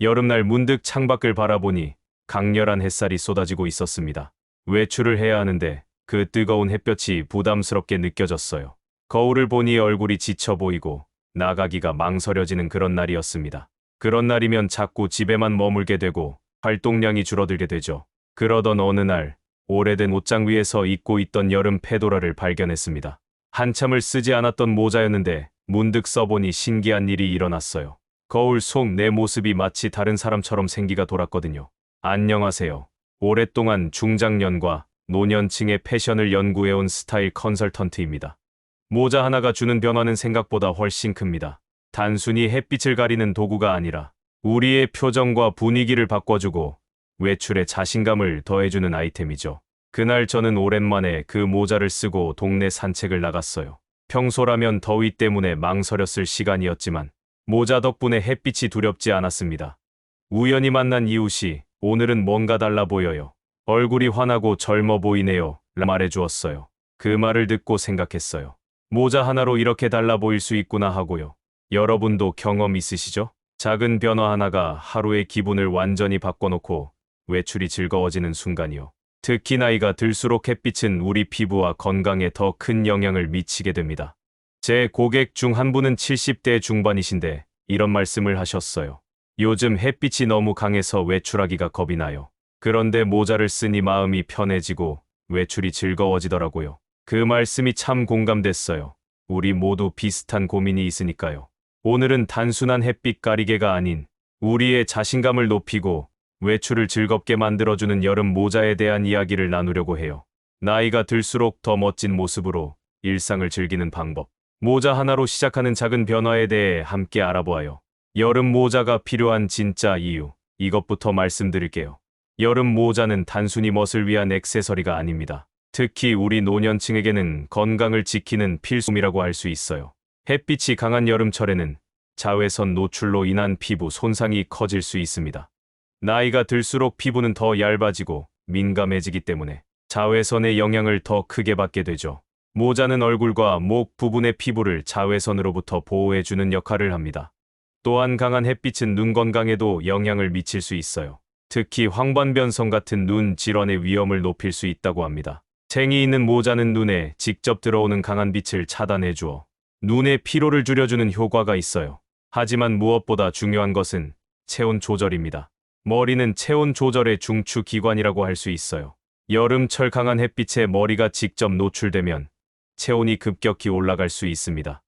여름날 문득 창밖을 바라보니 강렬한 햇살이 쏟아지고 있었습니다. 외출을 해야 하는데 그 뜨거운 햇볕이 부담스럽게 느껴졌어요. 거울을 보니 얼굴이 지쳐 보이고 나가기가 망설여지는 그런 날이었습니다. 그런 날이면 자꾸 집에만 머물게 되고 활동량이 줄어들게 되죠. 그러던 어느 날 오래된 옷장 위에서 입고 있던 여름 페도라를 발견했습니다. 한참을 쓰지 않았던 모자였는데 문득 써보니 신기한 일이 일어났어요. 거울 속 내 모습이 마치 다른 사람처럼 생기가 돌았거든요. 안녕하세요. 오랫동안 중장년과 노년층의 패션을 연구해온 스타일 컨설턴트입니다. 모자 하나가 주는 변화는 생각보다 훨씬 큽니다. 단순히 햇빛을 가리는 도구가 아니라 우리의 표정과 분위기를 바꿔주고 외출에 자신감을 더해주는 아이템이죠. 그날 저는 오랜만에 그 모자를 쓰고 동네 산책을 나갔어요. 평소라면 더위 때문에 망설였을 시간이었지만 모자 덕분에 햇빛이 두렵지 않았습니다. 우연히 만난 이웃이 오늘은 뭔가 달라 보여요. 얼굴이 환하고 젊어 보이네요. 라 말해주었어요. 그 말을 듣고 생각했어요. 모자 하나로 이렇게 달라 보일 수 있구나 하고요. 여러분도 경험 있으시죠? 작은 변화 하나가 하루의 기분을 완전히 바꿔놓고 외출이 즐거워지는 순간이요. 특히 나이가 들수록 햇빛은 우리 피부와 건강에 더 큰 영향을 미치게 됩니다. 제 고객 중 한 분은 70대 중반이신데 이런 말씀을 하셨어요. 요즘 햇빛이 너무 강해서 외출하기가 겁이 나요. 그런데 모자를 쓰니 마음이 편해지고 외출이 즐거워지더라고요. 그 말씀이 참 공감됐어요. 우리 모두 비슷한 고민이 있으니까요. 오늘은 단순한 햇빛 가리개가 아닌 우리의 자신감을 높이고 외출을 즐겁게 만들어주는 여름 모자에 대한 이야기를 나누려고 해요. 나이가 들수록 더 멋진 모습으로 일상을 즐기는 방법. 모자 하나로 시작하는 작은 변화에 대해 함께 알아보아요. 여름 모자가 필요한 진짜 이유. 이것부터 말씀드릴게요. 여름 모자는 단순히 멋을 위한 액세서리가 아닙니다. 특히 우리 노년층에게는 건강을 지키는 필수품이라고 할 수 있어요. 햇빛이 강한 여름철에는 자외선 노출로 인한 피부 손상이 커질 수 있습니다. 나이가 들수록 피부는 더 얇아지고 민감해지기 때문에 자외선의 영향을 더 크게 받게 되죠. 모자는 얼굴과 목 부분의 피부를 자외선으로부터 보호해주는 역할을 합니다. 또한 강한 햇빛은 눈 건강에도 영향을 미칠 수 있어요. 특히 황반변성 같은 눈 질환의 위험을 높일 수 있다고 합니다. 챙이 있는 모자는 눈에 직접 들어오는 강한 빛을 차단해 주어 눈의 피로를 줄여주는 효과가 있어요. 하지만 무엇보다 중요한 것은 체온 조절입니다. 머리는 체온 조절의 중추 기관이라고 할 수 있어요. 여름철 강한 햇빛에 머리가 직접 노출되면 체온이 급격히 올라갈 수 있습니다.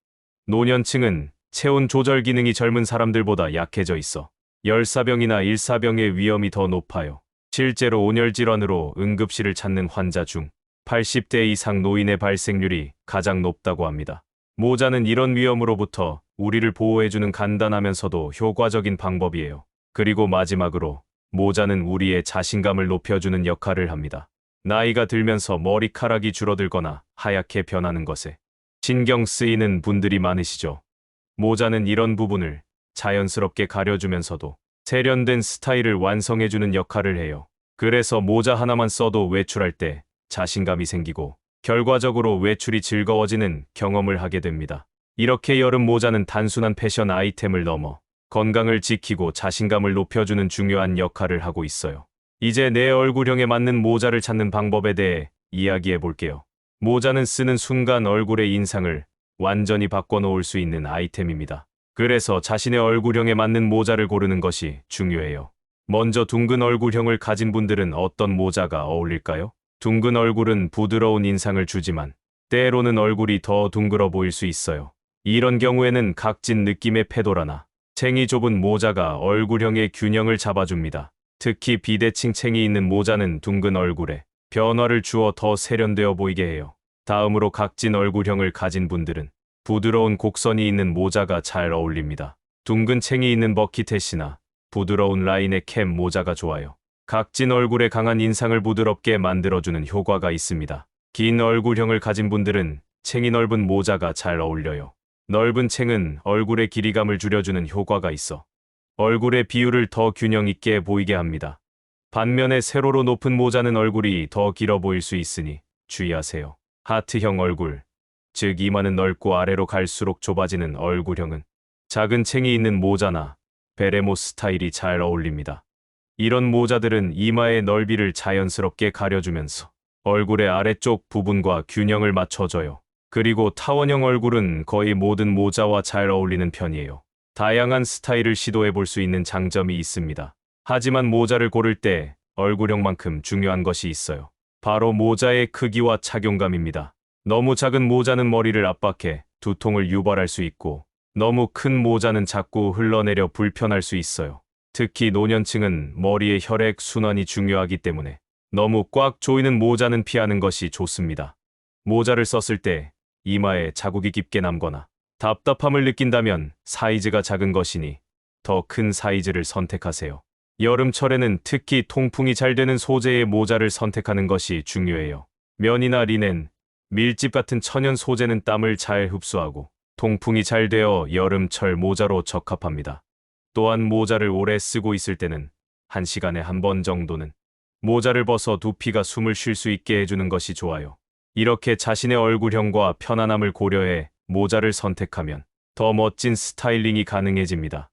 노년층은 체온 조절 기능이 젊은 사람들보다 약해져 있어 열사병이나 일사병의 위험이 더 높아요. 실제로 온열 질환으로 응급실을 찾는 환자 중 80대 이상 노인의 발생률이 가장 높다고 합니다. 모자는 이런 위험으로부터 우리를 보호해주는 간단하면서도 효과적인 방법이에요. 그리고 마지막으로 모자는 우리의 자신감을 높여주는 역할을 합니다. 나이가 들면서 머리카락이 줄어들거나 하얗게 변하는 것에 신경 쓰이는 분들이 많으시죠. 모자는 이런 부분을 자연스럽게 가려주면서도 세련된 스타일을 완성해주는 역할을 해요. 그래서 모자 하나만 써도 외출할 때 자신감이 생기고 결과적으로 외출이 즐거워지는 경험을 하게 됩니다. 이렇게 여름 모자는 단순한 패션 아이템을 넘어 건강을 지키고 자신감을 높여주는 중요한 역할을 하고 있어요. 이제 내 얼굴형에 맞는 모자를 찾는 방법에 대해 이야기해 볼게요. 모자는 쓰는 순간 얼굴의 인상을 완전히 바꿔놓을 수 있는 아이템입니다. 그래서 자신의 얼굴형에 맞는 모자를 고르는 것이 중요해요. 먼저 둥근 얼굴형을 가진 분들은 어떤 모자가 어울릴까요? 둥근 얼굴은 부드러운 인상을 주지만 때로는 얼굴이 더 둥글어 보일 수 있어요. 이런 경우에는 각진 느낌의 페도라나 챙이 좁은 모자가 얼굴형의 균형을 잡아줍니다. 특히 비대칭 챙이 있는 모자는 둥근 얼굴에 변화를 주어 더 세련되어 보이게 해요. 다음으로 각진 얼굴형을 가진 분들은 부드러운 곡선이 있는 모자가 잘 어울립니다. 둥근 챙이 있는 버킷햇이나 부드러운 라인의 캡 모자가 좋아요. 각진 얼굴에 강한 인상을 부드럽게 만들어주는 효과가 있습니다. 긴 얼굴형을 가진 분들은 챙이 넓은 모자가 잘 어울려요. 넓은 챙은 얼굴의 길이감을 줄여주는 효과가 있어 얼굴의 비율을 더 균형 있게 보이게 합니다. 반면에 세로로 높은 모자는 얼굴이 더 길어 보일 수 있으니 주의하세요. 하트형 얼굴, 즉 이마는 넓고 아래로 갈수록 좁아지는 얼굴형은 작은 챙이 있는 모자나 베레모 스타일이 잘 어울립니다. 이런 모자들은 이마의 넓이를 자연스럽게 가려주면서 얼굴의 아래쪽 부분과 균형을 맞춰줘요. 그리고 타원형 얼굴은 거의 모든 모자와 잘 어울리는 편이에요. 다양한 스타일을 시도해 볼 수 있는 장점이 있습니다. 하지만 모자를 고를 때 얼굴형만큼 중요한 것이 있어요. 바로 모자의 크기와 착용감입니다. 너무 작은 모자는 머리를 압박해 두통을 유발할 수 있고 너무 큰 모자는 자꾸 흘러내려 불편할 수 있어요. 특히 노년층은 머리의 혈액 순환이 중요하기 때문에 너무 꽉 조이는 모자는 피하는 것이 좋습니다. 모자를 썼을 때 이마에 자국이 깊게 남거나 답답함을 느낀다면 사이즈가 작은 것이니 더 큰 사이즈를 선택하세요. 여름철에는 특히 통풍이 잘 되는 소재의 모자를 선택하는 것이 중요해요. 면이나 리넨, 밀집 같은 천연 소재는 땀을 잘 흡수하고 통풍이 잘 되어 여름철 모자로 적합합니다. 또한 모자를 오래 쓰고 있을 때는 한 시간에 한 번 정도는 모자를 벗어 두피가 숨을 쉴 수 있게 해주는 것이 좋아요. 이렇게 자신의 얼굴형과 편안함을 고려해 모자를 선택하면 더 멋진 스타일링이 가능해집니다.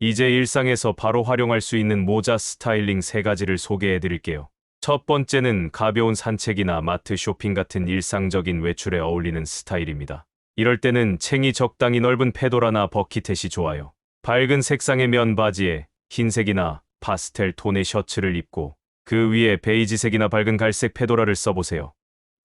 이제 일상에서 바로 활용할 수 있는 모자 스타일링 세 가지를 소개해 드릴게요. 첫 번째는 가벼운 산책이나 마트 쇼핑 같은 일상적인 외출에 어울리는 스타일입니다. 이럴 때는 챙이 적당히 넓은 페도라나 버킷햇이 좋아요. 밝은 색상의 면 바지에 흰색이나 파스텔 톤의 셔츠를 입고 그 위에 베이지색이나 밝은 갈색 페도라를 써보세요.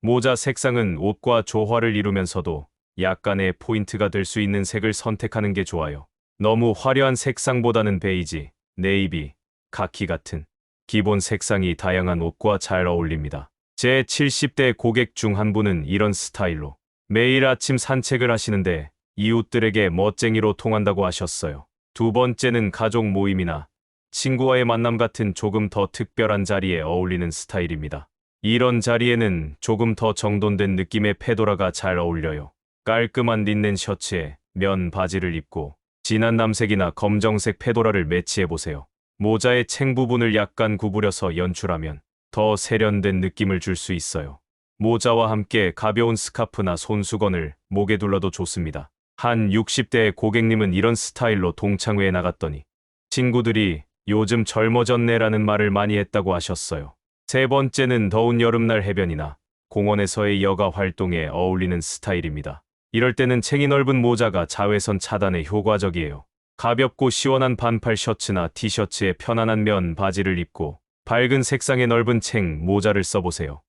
모자 색상은 옷과 조화를 이루면서도 약간의 포인트가 될 수 있는 색을 선택하는 게 좋아요. 너무 화려한 색상보다는 베이지, 네이비, 카키 같은 기본 색상이 다양한 옷과 잘 어울립니다. 제 70대 고객 중 한 분은 이런 스타일로 매일 아침 산책을 하시는데 이웃들에게 멋쟁이로 통한다고 하셨어요. 두 번째는 가족 모임이나 친구와의 만남 같은 조금 더 특별한 자리에 어울리는 스타일입니다. 이런 자리에는 조금 더 정돈된 느낌의 페도라가 잘 어울려요. 깔끔한 린넨 셔츠에 면 바지를 입고 진한 남색이나 검정색 페도라를 매치해보세요. 모자의 챙 부분을 약간 구부려서 연출하면 더 세련된 느낌을 줄 수 있어요. 모자와 함께 가벼운 스카프나 손수건을 목에 둘러도 좋습니다. 한 60대의 고객님은 이런 스타일로 동창회에 나갔더니 친구들이 요즘 젊어졌네라는 말을 많이 했다고 하셨어요. 세 번째는 더운 여름날 해변이나 공원에서의 여가 활동에 어울리는 스타일입니다. 이럴 때는 챙이 넓은 모자가 자외선 차단에 효과적이에요. 가볍고 시원한 반팔 셔츠나 티셔츠에 편안한 면 바지를 입고 밝은 색상의 넓은 챙 모자를 써보세요.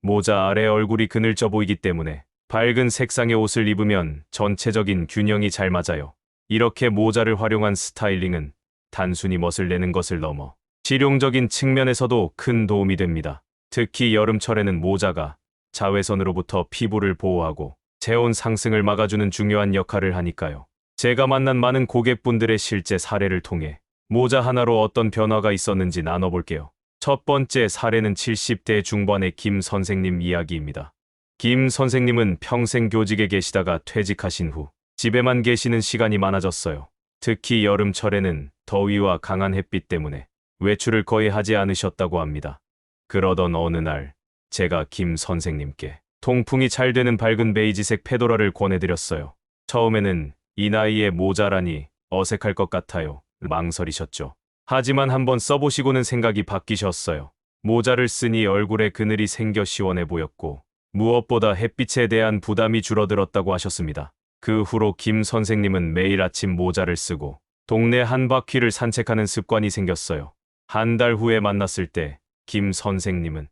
모자 아래 얼굴이 그늘져 보이기 때문에 밝은 색상의 옷을 입으면 전체적인 균형이 잘 맞아요. 이렇게 모자를 활용한 스타일링은 단순히 멋을 내는 것을 넘어 실용적인 측면에서도 큰 도움이 됩니다. 특히 여름철에는 모자가 자외선으로부터 피부를 보호하고 체온 상승을 막아주는 중요한 역할을 하니까요. 제가 만난 많은 고객분들의 실제 사례를 통해 모자 하나로 어떤 변화가 있었는지 나눠볼게요. 첫 번째 사례는 70대 중반의 김 선생님 이야기입니다. 김 선생님은 평생 교직에 계시다가 퇴직하신 후 집에만 계시는 시간이 많아졌어요. 특히 여름철에는 더위와 강한 햇빛 때문에 외출을 거의 하지 않으셨다고 합니다. 그러던 어느 날 제가 김 선생님께 통풍이 잘 되는 밝은 베이지색 페도라를 권해드렸어요. 처음에는 이 나이에 모자라니 어색할 것 같아요. 망설이셨죠. 하지만 한번 써보시고는 생각이 바뀌셨어요. 모자를 쓰니 얼굴에 그늘이 생겨 시원해 보였고 무엇보다 햇빛에 대한 부담이 줄어들었다고 하셨습니다. 그 후로 김 선생님은 매일 아침 모자를 쓰고 동네 한 바퀴를 산책하는 습관이 생겼어요. 한 달 후에 만났을 때 김 선생님은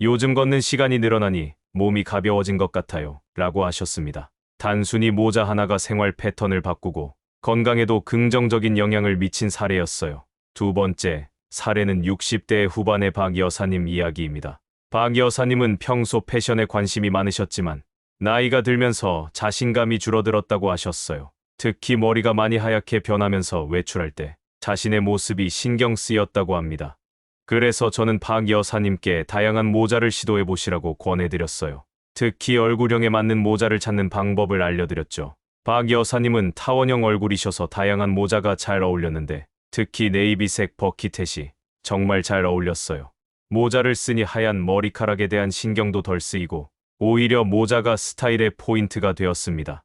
요즘 걷는 시간이 늘어나니 몸이 가벼워진 것 같아요. 라고 하셨습니다. 단순히 모자 하나가 생활 패턴을 바꾸고 건강에도 긍정적인 영향을 미친 사례였어요. 두 번째, 사례는 60대 후반의 박 여사님 이야기입니다. 박 여사님은 평소 패션에 관심이 많으셨지만 나이가 들면서 자신감이 줄어들었다고 하셨어요. 특히 머리가 많이 하얗게 변하면서 외출할 때 자신의 모습이 신경 쓰였다고 합니다. 그래서 저는 박 여사님께 다양한 모자를 시도해 보시라고 권해드렸어요. 특히 얼굴형에 맞는 모자를 찾는 방법을 알려드렸죠. 박 여사님은 타원형 얼굴이셔서 다양한 모자가 잘 어울렸는데 특히 네이비색 버킷햇이 정말 잘 어울렸어요. 모자를 쓰니 하얀 머리카락에 대한 신경도 덜 쓰이고 오히려 모자가 스타일의 포인트가 되었습니다.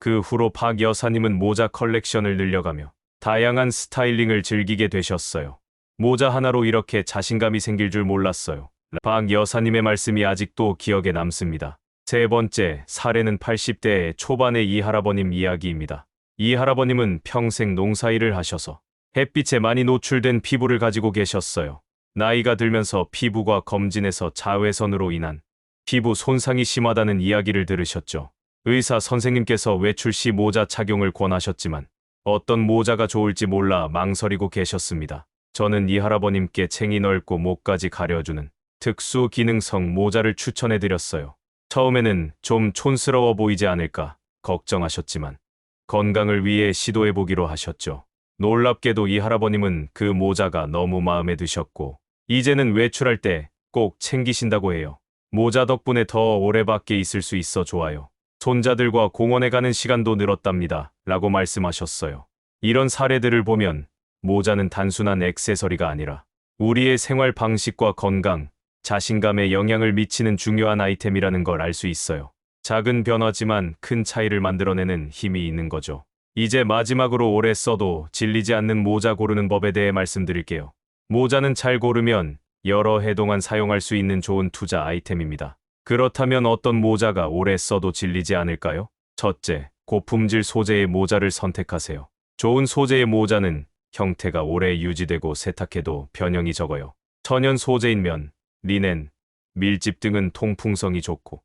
그 후로 박 여사님은 모자 컬렉션을 늘려가며 다양한 스타일링을 즐기게 되셨어요. 모자 하나로 이렇게 자신감이 생길 줄 몰랐어요. 박 여사님의 말씀이 아직도 기억에 남습니다. 세 번째 사례는 80대 초반의 이 할아버님 이야기입니다. 이 할아버님은 평생 농사일을 하셔서 햇빛에 많이 노출된 피부를 가지고 계셨어요. 나이가 들면서 피부가 검진에서 자외선으로 인한 피부 손상이 심하다는 이야기를 들으셨죠. 의사 선생님께서 외출 시 모자 착용을 권하셨지만 어떤 모자가 좋을지 몰라 망설이고 계셨습니다. 저는 이 할아버님께 챙이 넓고 목까지 가려주는 특수 기능성 모자를 추천해 드렸어요. 처음에는 좀 촌스러워 보이지 않을까 걱정하셨지만 건강을 위해 시도해 보기로 하셨죠. 놀랍게도 이 할아버님은 그 모자가 너무 마음에 드셨고 이제는 외출할 때 꼭 챙기신다고 해요. 모자 덕분에 더 오래 밖에 있을 수 있어 좋아요. 손자들과 공원에 가는 시간도 늘었답니다. 라고 말씀하셨어요. 이런 사례들을 보면 모자는 단순한 액세서리가 아니라 우리의 생활 방식과 건강, 자신감에 영향을 미치는 중요한 아이템이라는 걸 알 수 있어요. 작은 변화지만 큰 차이를 만들어내는 힘이 있는 거죠. 이제 마지막으로 오래 써도 질리지 않는 모자 고르는 법에 대해 말씀드릴게요. 모자는 잘 고르면 여러 해 동안 사용할 수 있는 좋은 투자 아이템입니다. 그렇다면 어떤 모자가 오래 써도 질리지 않을까요? 첫째, 고품질 소재의 모자를 선택하세요. 좋은 소재의 모자는 형태가 오래 유지되고 세탁해도 변형이 적어요. 천연 소재인 면, 리넨, 밀집 등은 통풍성이 좋고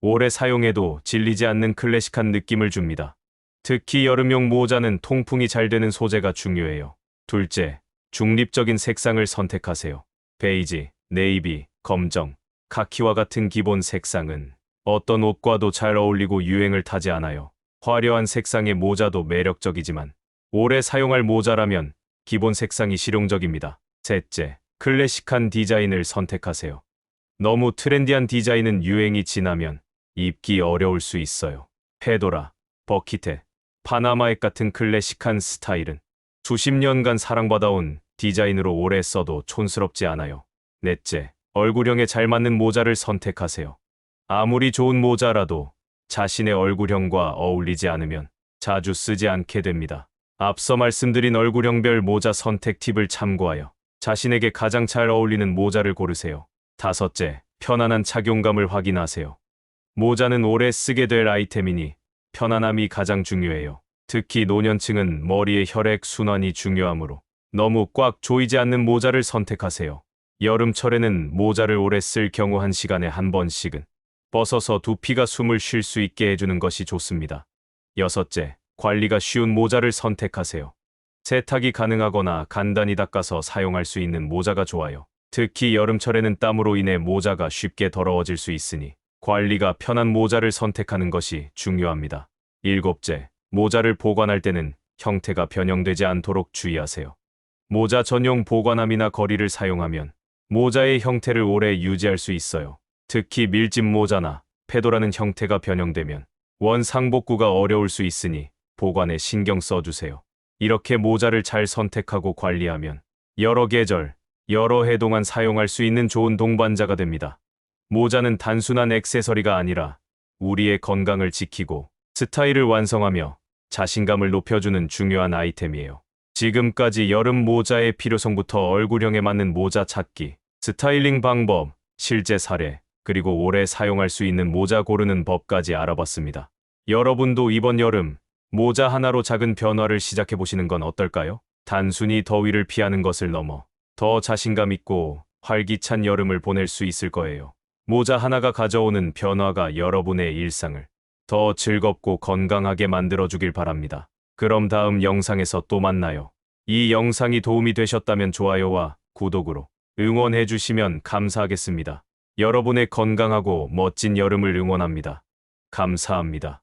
오래 사용해도 질리지 않는 클래식한 느낌을 줍니다. 특히 여름용 모자는 통풍이 잘 되는 소재가 중요해요. 둘째, 중립적인 색상을 선택하세요. 베이지, 네이비, 검정, 카키와 같은 기본 색상은 어떤 옷과도 잘 어울리고 유행을 타지 않아요. 화려한 색상의 모자도 매력적이지만 오래 사용할 모자라면 기본 색상이 실용적입니다. 셋째, 클래식한 디자인을 선택하세요. 너무 트렌디한 디자인은 유행이 지나면 입기 어려울 수 있어요. 페도라, 버킷에, 파나마액 같은 클래식한 스타일은 수십 년간 사랑받아온 디자인으로 오래 써도 촌스럽지 않아요. 넷째, 얼굴형에 잘 맞는 모자를 선택하세요. 아무리 좋은 모자라도 자신의 얼굴형과 어울리지 않으면 자주 쓰지 않게 됩니다. 앞서 말씀드린 얼굴형별 모자 선택 팁을 참고하여 자신에게 가장 잘 어울리는 모자를 고르세요. 다섯째, 편안한 착용감을 확인하세요. 모자는 오래 쓰게 될 아이템이니 편안함이 가장 중요해요. 특히 노년층은 머리의 혈액 순환이 중요하므로 너무 꽉 조이지 않는 모자를 선택하세요. 여름철에는 모자를 오래 쓸 경우 한 시간에 한 번씩은 벗어서 두피가 숨을 쉴 수 있게 해주는 것이 좋습니다. 여섯째, 관리가 쉬운 모자를 선택하세요. 세탁이 가능하거나 간단히 닦아서 사용할 수 있는 모자가 좋아요. 특히 여름철에는 땀으로 인해 모자가 쉽게 더러워질 수 있으니 관리가 편한 모자를 선택하는 것이 중요합니다. 일곱째, 모자를 보관할 때는 형태가 변형되지 않도록 주의하세요. 모자 전용 보관함이나 거리를 사용하면 모자의 형태를 오래 유지할 수 있어요. 특히 밀짚 모자나 페도라는 형태가 변형되면 원상복구가 어려울 수 있으니 보관에 신경 써주세요. 이렇게 모자를 잘 선택하고 관리하면 여러 계절, 여러 해 동안 사용할 수 있는 좋은 동반자가 됩니다. 모자는 단순한 액세서리가 아니라 우리의 건강을 지키고 스타일을 완성하며 자신감을 높여주는 중요한 아이템이에요. 지금까지 여름 모자의 필요성부터 얼굴형에 맞는 모자 찾기, 스타일링 방법, 실제 사례, 그리고 오래 사용할 수 있는 모자 고르는 법까지 알아봤습니다. 여러분도 이번 여름 모자 하나로 작은 변화를 시작해 보시는 건 어떨까요? 단순히 더위를 피하는 것을 넘어 더 자신감 있고 활기찬 여름을 보낼 수 있을 거예요. 모자 하나가 가져오는 변화가 여러분의 일상을 더 즐겁고 건강하게 만들어주길 바랍니다. 그럼 다음 영상에서 또 만나요. 이 영상이 도움이 되셨다면 좋아요와 구독으로 응원해 주시면 감사하겠습니다. 여러분의 건강하고 멋진 여름을 응원합니다. 감사합니다.